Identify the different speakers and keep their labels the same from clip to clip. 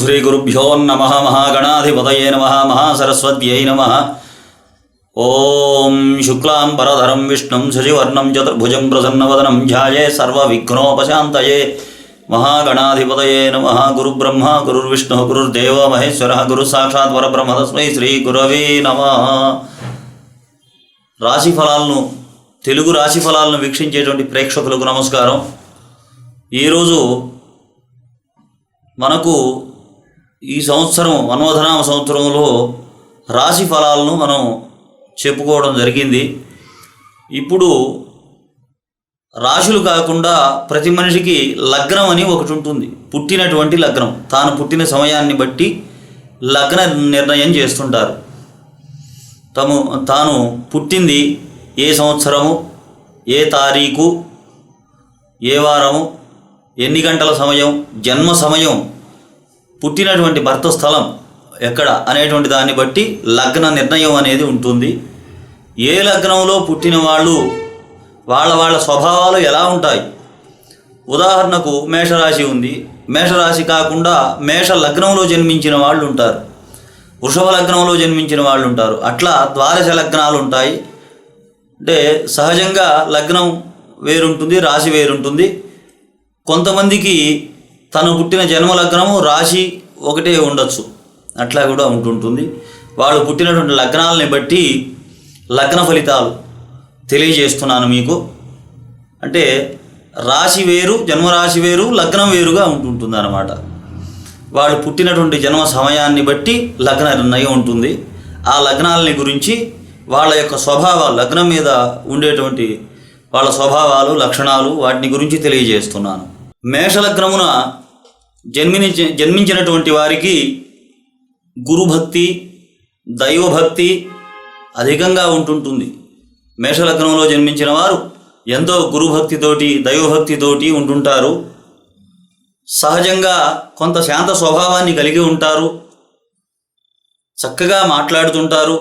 Speaker 1: శ్రీ గురుభ్యో నమ మహాగణాధిపతయే నమ మహాసరస్వత్యై నమ ఓం శుక్లాం పరధరం విష్ణుం శశివర్ణం చతుర్భుజం ప్రసన్నవదనం ధ్యాయే సర్వవిఘ్నోపశాంతయే మహాగణాధిపతయే నమ గురుబ్రహ్మ గురుర్విష్ణు గురుర్దేవ మహేశ్వర గురు సాక్షాత్ వరబ్రహ్మ తస్మై శ్రీ గురవే నమ రాశి ఫలాలను తెలుగు రాశి ఫలాలను వీక్షించేటువంటి ప్రేక్షకులకు నమస్కారం ఈరోజు మనకు ఈ సంవత్సరం మన్మధనామ సంవత్సరంలో రాశి ఫలాలను మనం చెప్పుకోవడం జరిగింది ఇప్పుడు రాశులు కాకుండా ప్రతి మనిషికి లగ్నం అని ఒకటి ఉంటుంది పుట్టినటువంటి లగ్నం తాను పుట్టిన సమయాన్ని బట్టి లగ్న నిర్ణయం చేస్తుంటారు తము తాను పుట్టింది ఏ సంవత్సరము ఏ తారీఖు ఏ వారము ఎన్ని గంటల సమయం జన్మ సమయం పుట్టినటువంటి భర్త స్థలం ఎక్కడ అనేటువంటి దాన్ని బట్టి లగ్న నిర్ణయం అనేది ఉంటుంది ఏ లగ్నంలో పుట్టిన వాళ్ళు వాళ్ళ వాళ్ళ స్వభావాలు ఎలా ఉంటాయి ఉదాహరణకు మేషరాశి ఉంది మేషరాశి కాకుండా మేష లగ్నంలో జన్మించిన వాళ్ళు ఉంటారు వృషభ లగ్నంలో జన్మించిన వాళ్ళు ఉంటారు అట్లా ద్వాదశ లగ్నాలు ఉంటాయి అంటే సహజంగా లగ్నం వేరుంటుంది రాశి వేరుంటుంది కొంతమందికి తను పుట్టిన జన్మ లగ్నము రాశి ఒకటే ఉండొచ్చు అట్లా కూడా ఉంటుంటుంది వాళ్ళు పుట్టినటువంటి లగ్నాలని బట్టి లగ్న ఫలితాలు తెలియజేస్తున్నాను మీకు అంటే రాశి వేరు జన్మరాశి వేరు లగ్నం వేరుగా ఉంటుంటుంది అన్నమాట వాళ్ళు పుట్టినటువంటి జన్మ సమయాన్ని బట్టి లగ్న నిర్ణయం ఉంటుంది ఆ లగ్నాలని గురించి వాళ్ళ యొక్క స్వభావాలు లగ్నం మీద ఉండేటువంటి వాళ్ళ స్వభావాలు లక్షణాలు వాటిని గురించి తెలియజేస్తున్నాను మేషలగ్నమున జన్మిని జన్మించినటువంటి వారికి గురుభక్తి దైవభక్తి అధికంగా ఉంటుంటుంది మేషలగ్నంలో జన్మించిన వారు ఎంతో గురుభక్తితోటి దైవభక్తితోటి ఉంటుంటారు సహజంగా కొంత శాంత స్వభావాన్ని కలిగి ఉంటారు చక్కగా మాట్లాడుతుంటారు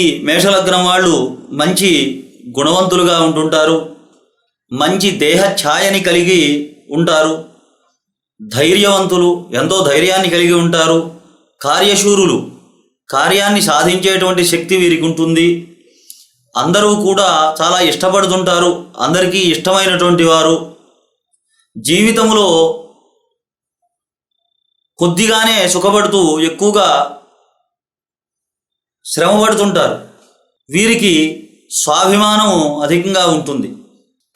Speaker 1: ఈ మేషలగ్నం వాళ్ళు మంచి గుణవంతులుగా ఉంటుంటారు మంచి దేహ ఛాయని కలిగి ఉంటారు ధైర్యవంతులు ఎంతో ధైర్యాన్ని కలిగి ఉంటారు కార్యశూరులు కార్యాన్ని సాధించేటువంటి శక్తి వీరికి ఉంటుంది అందరూ కూడా చాలా ఇష్టపడుతుంటారు అందరికీ ఇష్టమైనటువంటి వారు జీవితంలో కొద్దిగానే సుఖపడుతూ ఎక్కువగా శ్రమపడుతుంటారు వీరికి స్వాభిమానం అధికంగా ఉంటుంది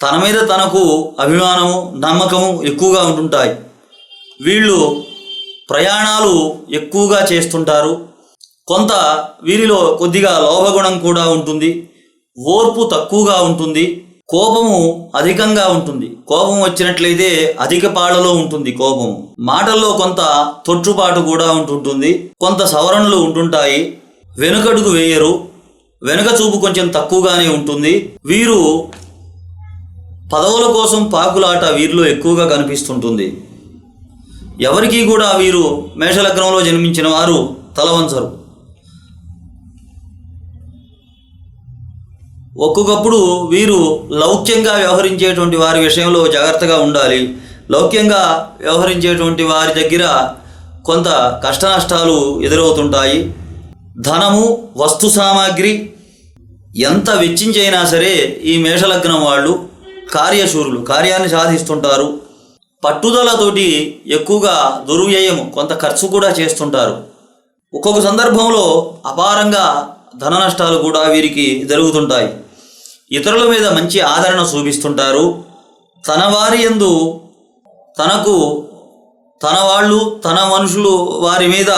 Speaker 1: తన మీద తనకు అభిమానము నమ్మకము ఎక్కువగా ఉంటుంటాయి వీళ్ళు ప్రయాణాలు ఎక్కువగా చేస్తుంటారు కొంత వీరిలో కొద్దిగా లోభగుణం కూడా ఉంటుంది ఓర్పు తక్కువగా ఉంటుంది కోపము అధికంగా ఉంటుంది కోపం వచ్చినట్లయితే అధిక పాడలో ఉంటుంది కోపం మాటల్లో కొంత తొట్టుపాటు కూడా ఉంటుంటుంది కొంత సవరణలు ఉంటుంటాయి వెనుకడుగు వేయరు వెనుక చూపు కొంచెం తక్కువగానే ఉంటుంది వీరు పదవుల కోసం పాకులాట వీరిలో ఎక్కువగా కనిపిస్తుంటుంది ఎవరికీ కూడా వీరు మేషలగ్నంలో జన్మించిన వారు తలవంచరు ఒక్కొక్కప్పుడు వీరు లౌక్యంగా వ్యవహరించేటువంటి వారి విషయంలో జాగ్రత్తగా ఉండాలి లౌక్యంగా వ్యవహరించేటువంటి వారి దగ్గర కొంత కష్ట నష్టాలు ఎదురవుతుంటాయి ధనము వస్తు సామాగ్రి ఎంత వెచ్చించైనా సరే ఈ మేషలగ్నం వాళ్ళు కార్యశూరులు కార్యాన్ని సాధిస్తుంటారు పట్టుదలతోటి ఎక్కువగా దుర్వ్యయం కొంత ఖర్చు కూడా చేస్తుంటారు ఒక్కొక్క సందర్భంలో అపారంగా ధన నష్టాలు కూడా వీరికి జరుగుతుంటాయి ఇతరుల మీద మంచి ఆదరణ చూపిస్తుంటారు తన వారి ఎందు తనకు తన వాళ్ళు తన మనుషులు వారి మీద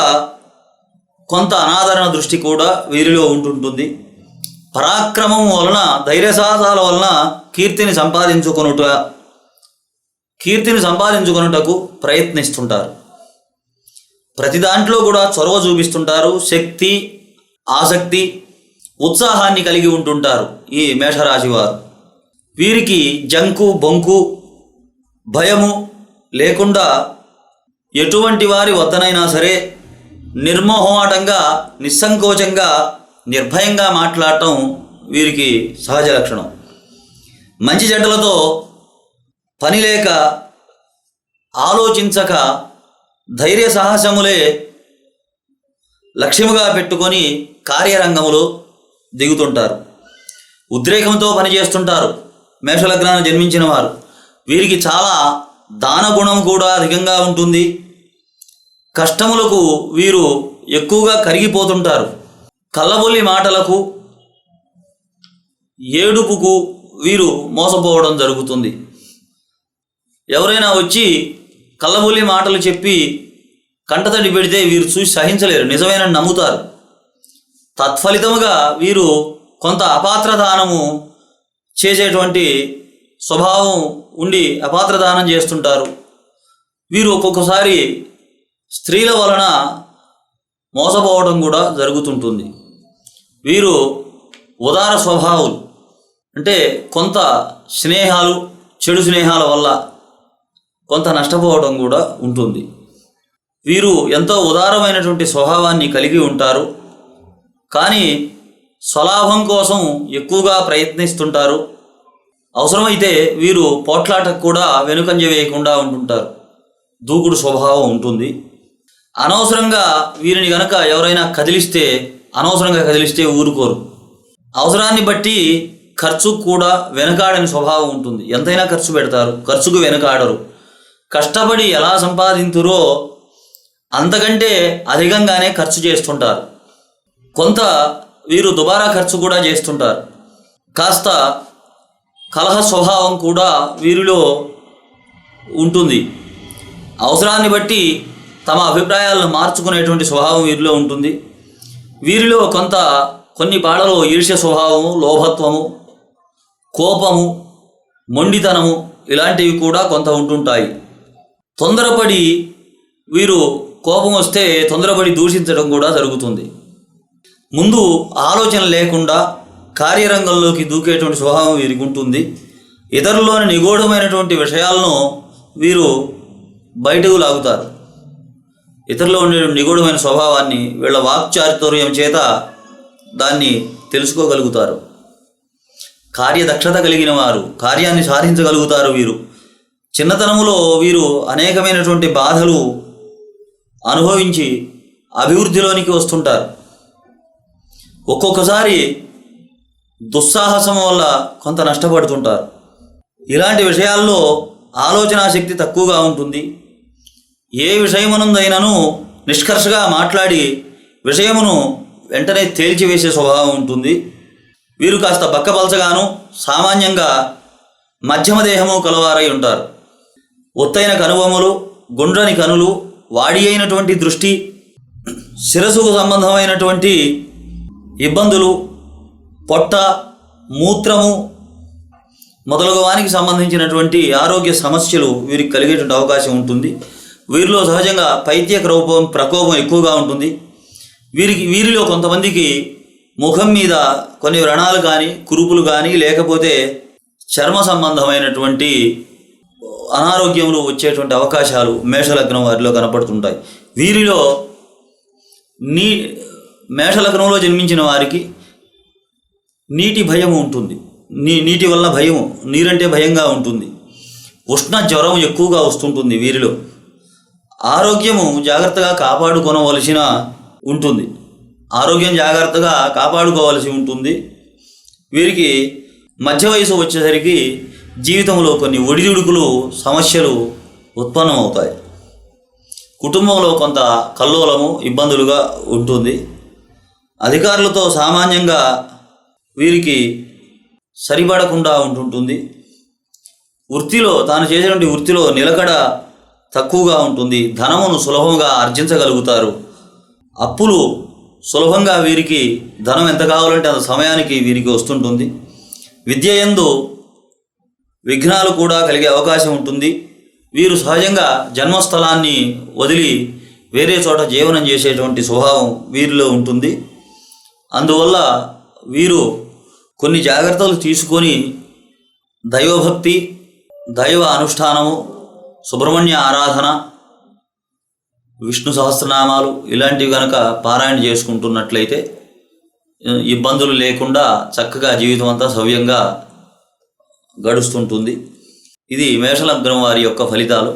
Speaker 1: కొంత అనాదరణ దృష్టి కూడా వీరిలో ఉంటుంటుంది పరాక్రమం వలన సాహసాల వలన కీర్తిని సంపాదించుకొనుట కీర్తిని సంపాదించుకొనుటకు ప్రయత్నిస్తుంటారు ప్రతి దాంట్లో కూడా చొరవ చూపిస్తుంటారు శక్తి ఆసక్తి ఉత్సాహాన్ని కలిగి ఉంటుంటారు ఈ మేషరాశి వారు వీరికి జంకు బొంకు భయము లేకుండా ఎటువంటి వారి వద్దనైనా సరే నిర్మోహమాటంగా నిస్సంకోచంగా నిర్భయంగా మాట్లాడటం వీరికి సహజ లక్షణం మంచి జంటలతో పని లేక ఆలోచించక ధైర్య సాహసములే లక్ష్యముగా పెట్టుకొని కార్యరంగములో దిగుతుంటారు ఉద్రేకంతో పనిచేస్తుంటారు మేషలగ్నాన్ని జన్మించిన వారు వీరికి చాలా దాన గుణం కూడా అధికంగా ఉంటుంది కష్టములకు వీరు ఎక్కువగా కరిగిపోతుంటారు కళ్ళబొల్లి మాటలకు ఏడుపుకు వీరు మోసపోవడం జరుగుతుంది ఎవరైనా వచ్చి కళ్ళబొల్లి మాటలు చెప్పి కంటతడి పెడితే వీరు చూసి సహించలేరు నిజమైన నమ్ముతారు తత్ఫలితముగా వీరు కొంత అపాత్రదానము చేసేటువంటి స్వభావం ఉండి అపాత్రదానం చేస్తుంటారు వీరు ఒక్కొక్కసారి స్త్రీల వలన మోసపోవడం కూడా జరుగుతుంటుంది వీరు ఉదార స్వభావులు అంటే కొంత స్నేహాలు చెడు స్నేహాల వల్ల కొంత నష్టపోవడం కూడా ఉంటుంది వీరు ఎంతో ఉదారమైనటువంటి స్వభావాన్ని కలిగి ఉంటారు కానీ స్వలాభం కోసం ఎక్కువగా ప్రయత్నిస్తుంటారు అవసరమైతే వీరు పోట్లాటకు కూడా వెనుకంజ వేయకుండా ఉంటుంటారు దూకుడు స్వభావం ఉంటుంది అనవసరంగా వీరిని గనక ఎవరైనా కదిలిస్తే అనవసరంగా కదిలిస్తే ఊరుకోరు అవసరాన్ని బట్టి ఖర్చు కూడా వెనకాడని స్వభావం ఉంటుంది ఎంతైనా ఖర్చు పెడతారు ఖర్చుకు వెనకాడరు కష్టపడి ఎలా సంపాదింతురో అంతకంటే అధికంగానే ఖర్చు చేస్తుంటారు కొంత వీరు దుబారా ఖర్చు కూడా చేస్తుంటారు కాస్త కలహ స్వభావం కూడా వీరిలో ఉంటుంది అవసరాన్ని బట్టి తమ అభిప్రాయాలను మార్చుకునేటువంటి స్వభావం వీరిలో ఉంటుంది వీరిలో కొంత కొన్ని పాడలో ఈర్ష్య స్వభావము లోభత్వము కోపము మొండితనము ఇలాంటివి కూడా కొంత ఉంటుంటాయి తొందరపడి వీరు కోపం వస్తే తొందరపడి దూషించడం కూడా జరుగుతుంది ముందు ఆలోచన లేకుండా కార్యరంగంలోకి దూకేటువంటి స్వభావం వీరికి ఉంటుంది ఇతరుల్లోని నిగూఢమైనటువంటి విషయాలను వీరు బయటకు లాగుతారు ఇతరులు ఉండే నిగూఢమైన స్వభావాన్ని వీళ్ళ వాక్చారితూర్యం చేత దాన్ని తెలుసుకోగలుగుతారు కార్యదక్షత కలిగిన వారు కార్యాన్ని సాధించగలుగుతారు వీరు చిన్నతనములో వీరు అనేకమైనటువంటి బాధలు అనుభవించి అభివృద్ధిలోనికి వస్తుంటారు ఒక్కొక్కసారి దుస్సాహసం వల్ల కొంత నష్టపడుతుంటారు ఇలాంటి విషయాల్లో ఆలోచన శక్తి తక్కువగా ఉంటుంది ఏ విషయమునందైనను నిష్కర్షగా మాట్లాడి విషయమును వెంటనే తేల్చివేసే స్వభావం ఉంటుంది వీరు కాస్త బక్కపలచగాను సామాన్యంగా మధ్యమ దేహము కలవారై ఉంటారు ఒత్తైన కనుబొమ్మలు గుండ్రని కనులు వాడి అయినటువంటి దృష్టి శిరసుకు సంబంధమైనటువంటి ఇబ్బందులు పొట్ట మూత్రము మొదలగు వానికి సంబంధించినటువంటి ఆరోగ్య సమస్యలు వీరికి కలిగేటువంటి అవకాశం ఉంటుంది వీరిలో సహజంగా పైత్యక రూపం ప్రకోపం ఎక్కువగా ఉంటుంది వీరికి వీరిలో కొంతమందికి ముఖం మీద కొన్ని వ్రణాలు కానీ కురుపులు కానీ లేకపోతే చర్మ సంబంధమైనటువంటి అనారోగ్యములు వచ్చేటువంటి అవకాశాలు మేషలగ్నం వారిలో కనపడుతుంటాయి వీరిలో నీ మేషలగ్నంలో జన్మించిన వారికి నీటి భయం ఉంటుంది నీ నీటి వల్ల భయం నీరంటే భయంగా ఉంటుంది ఉష్ణ జ్వరం ఎక్కువగా వస్తుంటుంది వీరిలో ఆరోగ్యము జాగ్రత్తగా కాపాడుకోనవలసిన ఉంటుంది ఆరోగ్యం జాగ్రత్తగా కాపాడుకోవలసి ఉంటుంది వీరికి మధ్య వయసు వచ్చేసరికి జీవితంలో కొన్ని ఒడిదుడుకులు సమస్యలు ఉత్పన్నమవుతాయి కుటుంబంలో కొంత కల్లోలము ఇబ్బందులుగా ఉంటుంది అధికారులతో సామాన్యంగా వీరికి సరిపడకుండా ఉంటుంటుంది వృత్తిలో తాను చేసినటువంటి వృత్తిలో నిలకడ తక్కువగా ఉంటుంది ధనమును సులభంగా ఆర్జించగలుగుతారు అప్పులు సులభంగా వీరికి ధనం ఎంత కావాలంటే అంత సమయానికి వీరికి వస్తుంటుంది విద్య ఎందు విఘ్నాలు కూడా కలిగే అవకాశం ఉంటుంది వీరు సహజంగా జన్మస్థలాన్ని వదిలి వేరే చోట జీవనం చేసేటువంటి స్వభావం వీరిలో ఉంటుంది అందువల్ల వీరు కొన్ని జాగ్రత్తలు తీసుకొని దైవభక్తి దైవ అనుష్ఠానము సుబ్రహ్మణ్య ఆరాధన విష్ణు సహస్రనామాలు ఇలాంటివి కనుక పారాయణ చేసుకుంటున్నట్లయితే ఇబ్బందులు లేకుండా చక్కగా జీవితం అంతా సవ్యంగా గడుస్తుంటుంది ఇది మేషలగ్నం వారి యొక్క ఫలితాలు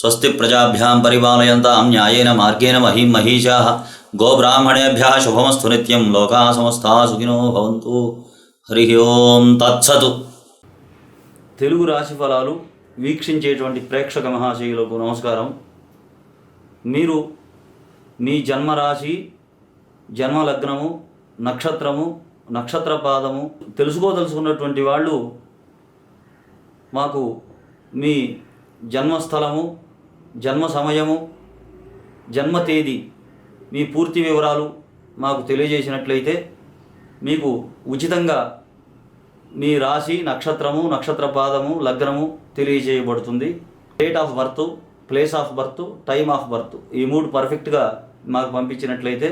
Speaker 1: స్వస్తి ప్రజాభ్యాం పరిపాలయంతాం న్యాయేన మార్గేణ మహీ మహీషా గోబ్రాహ్మణేభ్య శుభమస్తు నిత్యం లోకా సమస్తా సుఖినో భవంతు హరి ఓం తత్సతు తెలుగు రాశి ఫలాలు వీక్షించేటువంటి ప్రేక్షక మహాశయులకు నమస్కారం మీరు మీ జన్మరాశి జన్మలగ్నము నక్షత్రము నక్షత్ర పాదము తెలుసుకోదలుచుకున్నటువంటి వాళ్ళు మాకు మీ జన్మస్థలము జన్మ సమయము జన్మ తేదీ మీ పూర్తి వివరాలు మాకు తెలియజేసినట్లయితే మీకు ఉచితంగా మీ రాశి నక్షత్రము నక్షత్ర పాదము లగ్నము తెలియజేయబడుతుంది date of birth place of birth time of birth ఈ మూడు పర్ఫెక్ట్గా మాకు పంపించినట్లయితే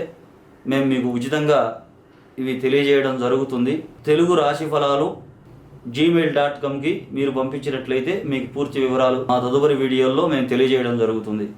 Speaker 1: మేము మీకు ఉచితంగా ఇవి తెలియజేయడం జరుగుతుంది తెలుగు రాశి ఫలాలు జీమెయిల్ డాట్ కామ్కి మీరు పంపించినట్లయితే మీకు పూర్తి వివరాలు మా తదుపరి వీడియోల్లో మేము తెలియజేయడం జరుగుతుంది